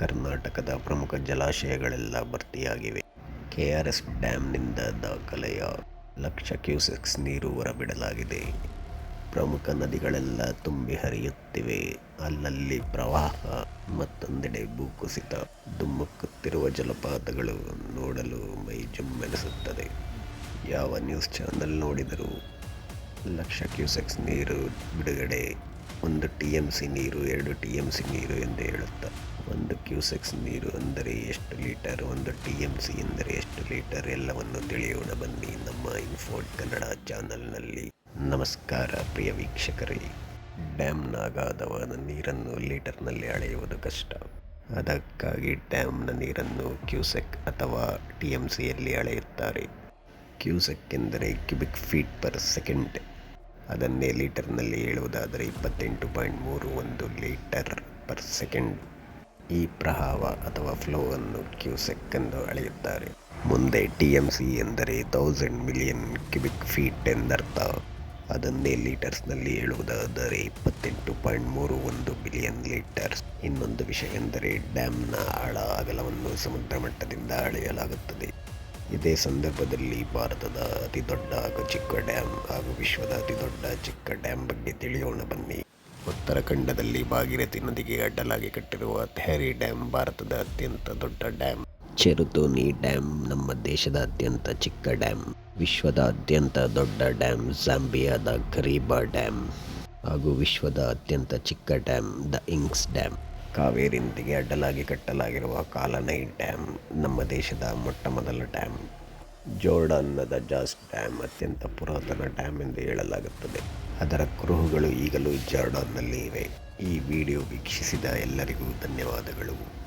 ಕರ್ನಾಟಕದ ಪ್ರಮುಖ ಜಲಾಶಯಗಳೆಲ್ಲ ಭರ್ತಿಯಾಗಿವೆ. ಕೆಆರ್ಎಸ್ ಡ್ಯಾಮ್ನಿಂದ ದಾಖಲೆಯ ಲಕ್ಷ ಕ್ಯೂಸೆಕ್ಸ್ ನೀರು ಹೊರಬಿಡಲಾಗಿದೆ. ಪ್ರಮುಖ ನದಿಗಳೆಲ್ಲ ತುಂಬಿ ಹರಿಯುತ್ತಿವೆ. ಅಲ್ಲಲ್ಲಿ ಪ್ರವಾಹ, ಮತ್ತೊಂದೆಡೆ ಭೂಕುಸಿತ ಧುಮ್ಮುಕ್ಕುತ್ತಿರುವ ಜಲಪಾತಗಳು ನೋಡಲು ಮೈ ಜುಮ್ಮೆನಿಸುತ್ತದೆ. ಯಾವ ನ್ಯೂಸ್ ಚಾನಲ್ ನೋಡಿದರೂ ಲಕ್ಷ ಕ್ಯೂಸೆಕ್ಸ್ ನೀರು ಬಿಡುಗಡೆ, ಒಂದು ಟಿ ಎಂ ಸಿ ನೀರು, ಎರಡು ಟಿ ಎಂ ಸಿ ನೀರು ಎಂದು ಹೇಳುತ್ತಾ ಒಂದು ಕ್ಯೂಸೆಕ್ಸ್ ನೀರು ಅಂದರೆ ಎಷ್ಟು ಲೀಟರ್, ಒಂದು ಟಿ ಎಂ ಸಿ ಎಂದರೆ ಎಷ್ಟು ಲೀಟರ್ ಎಲ್ಲವನ್ನು ತಿಳಿಯೋಣ ಬನ್ನಿ ನಮ್ಮ ಇನ್ಫೋರ್ಟ್ ಕನ್ನಡ ಚಾನಲ್ನಲ್ಲಿ. ನಮಸ್ಕಾರ ಪ್ರಿಯ ವೀಕ್ಷಕರೇ. ಡ್ಯಾಮ್ನ ಅಗಾಧವಾದ ನೀರನ್ನು ಲೀಟರ್ನಲ್ಲಿ ಅಳೆಯುವುದು ಕಷ್ಟ. ಅದಕ್ಕಾಗಿ ಡ್ಯಾಮ್ನ ನೀರನ್ನು ಕ್ಯೂಸೆಕ್ ಅಥವಾ ಟಿ ಎಂ ಸಿಯಲ್ಲಿ ಅಳೆಯುತ್ತಾರೆ. ಕ್ಯೂಸೆಕ್ ಎಂದರೆ ಕ್ಯೂಬಿಕ್ ಫೀಟ್ ಪರ್ ಸೆಕೆಂಡ್. ಅದನ್ನೇ ಲೀಟರ್ನಲ್ಲಿ ಹೇಳುವುದಾದರೆ ಇಪ್ಪತ್ತೆಂಟು ಪಾಯಿಂಟ್ ಮೂರು ಒಂದು ಲೀಟರ್ ಪರ್ ಸೆಕೆಂಡ್. ಈ ಪ್ರವಾಹ ಅಥವಾ ಫ್ಲೋ ಅನ್ನು ಕ್ಯೂಸೆಕ್ ಎಂದು ಅಳೆಯುತ್ತಾರೆ. ಮುಂದೆ ಟಿ ಎಂ ಸಿ ಎಂದರೆ ತೌಸಂಡ್ ಮಿಲಿಯನ್ ಕ್ಯೂಬಿಕ್ ಫೀಟ್ ಎಂದರ್ಥ. ಅದನ್ನೇ ಲೀಟರ್ಸ್ನಲ್ಲಿ ಹೇಳುವುದಾದರೆ ಇಪ್ಪತ್ತೆಂಟು ಪಾಯಿಂಟ್ ಮೂರು ಒಂದು ಬಿಲಿಯನ್ ಲೀಟರ್ಸ್ ಇನ್ನೊಂದು ವಿಷಯ ಎಂದರೆ ಡ್ಯಾಮ್ನ ಆಳ ಅಗಲವನ್ನು ಸಮುದ್ರ ಮಟ್ಟದಿಂದ ಅಳೆಯಲಾಗುತ್ತದೆ. ಇದೇ ಸಂದರ್ಭದಲ್ಲಿ ಭಾರತದ ಅತಿ ದೊಡ್ಡ ಹಾಗೂ ಚಿಕ್ಕ ಡ್ಯಾಮ್ ಹಾಗೂ ವಿಶ್ವದ ಅತಿ ದೊಡ್ಡ ಚಿಕ್ಕ ಡ್ಯಾಮ್ ಬಗ್ಗೆ ತಿಳಿಯೋಣ ಬನ್ನಿ. ಉತ್ತರಾಖಂಡದಲ್ಲಿ ಭಾಗೀರಥಿ ನದಿಗೆ ಅಡ್ಡಲಾಗಿ ಕಟ್ಟಿರುವ ಥೆಹರಿ ಡ್ಯಾಮ್ ಭಾರತದ ಅತ್ಯಂತ ದೊಡ್ಡ ಡ್ಯಾಮ್ ಚೆರುತೋನಿ ಡ್ಯಾಮ್ ನಮ್ಮ ದೇಶದ ಅತ್ಯಂತ ಚಿಕ್ಕ ಡ್ಯಾಮ್ ವಿಶ್ವದ ಅತ್ಯಂತ ದೊಡ್ಡ ಡ್ಯಾಮ್ ಜಾಂಬಿಯಾದ ಖರೀಬಾ ಡ್ಯಾಮ್ ಹಾಗೂ ವಿಶ್ವದ ಅತ್ಯಂತ ಚಿಕ್ಕ ಡ್ಯಾಮ್ ದ ಇಂಕ್ಸ್ ಡ್ಯಾಮ್ ಕಾವೇರಿ ನದಿಗೆ ಅಡ್ಡಲಾಗಿ ಕಟ್ಟಲಾಗಿರುವ ಕಾಲನೈ ಡ್ಯಾಮ್ ನಮ್ಮ ದೇಶದ ಮೊಟ್ಟ ಮೊದಲ ಡ್ಯಾಮ್ ಜೋರ್ಡಾನ್ನದ ಜಾಸ್ ಡ್ಯಾಮ್, ಅತ್ಯಂತ ಪುರಾತನ ಡ್ಯಾಮ್ ಎಂದು ಹೇಳಲಾಗುತ್ತದೆ. ಅದರ ಕುರುಹುಗಳು ಈಗಲೂ ಜಾರ್ಡಾನ್ನಲ್ಲಿ ಇವೆ. ಈ ವಿಡಿಯೋ ವೀಕ್ಷಿಸಿದ ಎಲ್ಲರಿಗೂ ಧನ್ಯವಾದಗಳು.